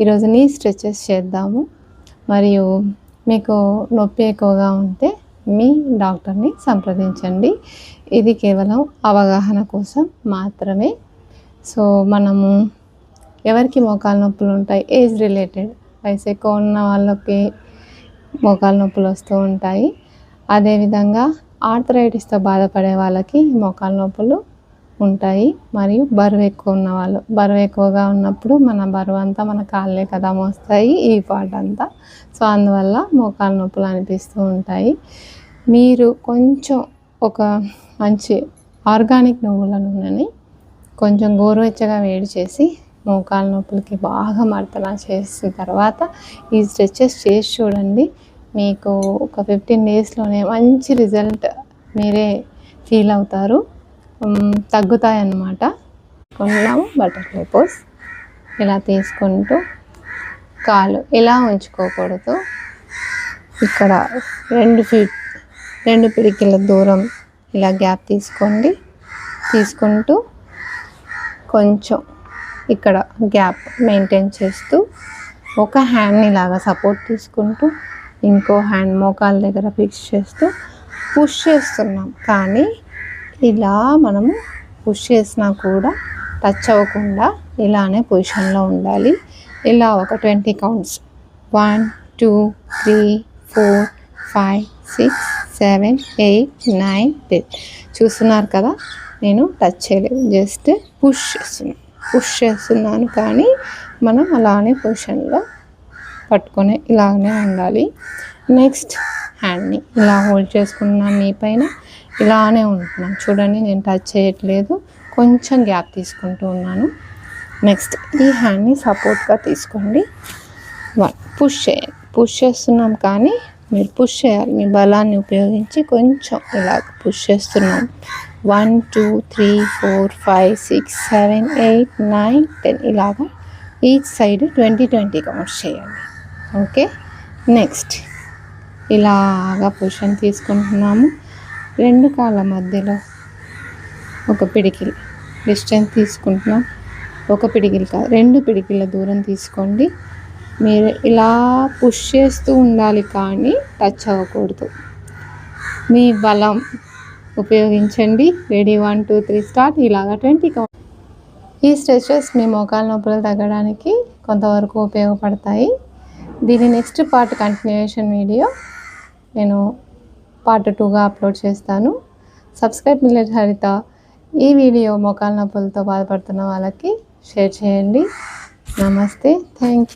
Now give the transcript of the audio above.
ఈరోజు నీ స్ట్రెచెస్ చేద్దాము. మరియు మీకు నొప్పి ఎక్కువగా ఉంటే మీ డాక్టర్ని సంప్రదించండి. ఇది కేవలం అవగాహన కోసం మాత్రమే. సో మనము ఎవరికి మోకాలు నొప్పులు ఉంటాయి? Age related. వయసు ఎక్కువ ఉన్న వాళ్ళకి మోకాలు నొప్పులు వస్తూ ఉంటాయి. అదేవిధంగా ఆర్థరైటిస్తో బాధపడే వాళ్ళకి మోకాలు నొప్పులు ఉంటాయి. మరియు బరువు ఎక్కువ ఉన్న వాళ్ళు బరువు ఎక్కువగా ఉన్నప్పుడు మన బరువు అంతా మన కాళ్ళే కదా మోస్తాయి ఈ పాట అంతా. సో అందువల్ల మోకాలు నొప్పులు అనిపిస్తూ ఉంటాయి. మీరు కొంచెం ఒక మంచి ఆర్గానిక్ నువ్వుల నూనెని కొంచెం గోరువెచ్చగా వేడి చేసి మోకాలు నొప్పులకి బాగా మర్దన చేసిన తర్వాత ఈ స్ట్రెచెస్ చేసి చూడండి. మీకు ఒక ఫిఫ్టీన్ డేస్లోనే మంచి రిజల్ట్ మీరే ఫీల్ అవుతారు. తగ్గుతాయి అన్నమాట కొన్నాము బటర్ఫ్లై పోస్. ఇలా తీసుకుంటూ కాలు ఇలా ఉంచుకోకూడదు. ఇక్కడ రెండు ఫీట్ రెండు పిడికిల దూరం ఇలా గ్యాప్ తీసుకోండి. తీసుకుంటూ కొంచెం ఇక్కడ గ్యాప్ మెయింటైన్ చేస్తూ ఒక హ్యాండ్ని ఇలాగా సపోర్ట్ తీసుకుంటూ ఇంకో హ్యాండ్ మోకాల దగ్గర ఫిక్స్ చేస్తూ పుష్ చేస్తున్నాం. కానీ ఇలా మనము పుష్ చేసినా కూడా టచ్ అవ్వకుండా ఇలానే పొజిషన్లో ఉండాలి. ఇలా ఒక twenty counts one two three four five six seven eight nine ten చూస్తున్నారు కదా? నేను టచ్ చేయలేదు. జస్ట్ పుష్ చేస్తున్నాను పుష్ చేస్తున్నాను కానీ మనం అలానే పొజిషన్లో పట్టుకొని ఇలాగనే ఉండాలి. నెక్స్ట్ హ్యాండ్ని ఇలా హోల్డ్ చేసుకున్నాను నీ పైన ఇలానే ఉంటున్నాను చూడండి నేను టచ్ చేయట్లేదు. కొంచెం గ్యాప్ తీసుకుంటూ ఉన్నాను. నెక్స్ట్ ఈ హ్యాండ్ని సపోర్ట్గా తీసుకోండి. వన్ పుష్ చేయండి పుష్ చేస్తున్నాం కానీ మీరు పుష్ చేయాలి. మీ బలాన్ని ఉపయోగించి కొంచెం ఇలా పుష్ చేస్తున్నాం. One two three four five six seven eight nine ten ఇలాగా each side twenty twenty counts చేయండి. ఓకే నెక్స్ట్ ఇలాగా పొజిషన్ తీసుకుంటున్నాము. రెండు కాళ్ళ మధ్యలో ఒక పిడికిల్. డిస్టెన్స్ తీసుకుంటున్నాం. ఒక పిడికిల్ కాదు రెండు పిడికిల దూరం తీసుకోండి. మీరు ఇలా పుష్ చేస్తూ ఉండాలి కానీ టచ్ అవ్వకూడదు. మీ బలం ఉపయోగించండి. Ready one two three start. ఇలాగా ట్వంటీ ఈ స్ట్రెచెస్ మీ మోకాల నొప్పులు తగ్గడానికి కొంతవరకు ఉపయోగపడతాయి. దీని నెక్స్ట్ పార్ట్ కంటిన్యూషన్ వీడియో నేను పార్ట్ టూగా అప్లోడ్ చేస్తాను. Subscribe millet Haritha. ఈ వీడియో మోకాల నొప్పులతో బాధపడుతున్న వాళ్ళకి షేర్ చేయండి. నమస్తే. Thank you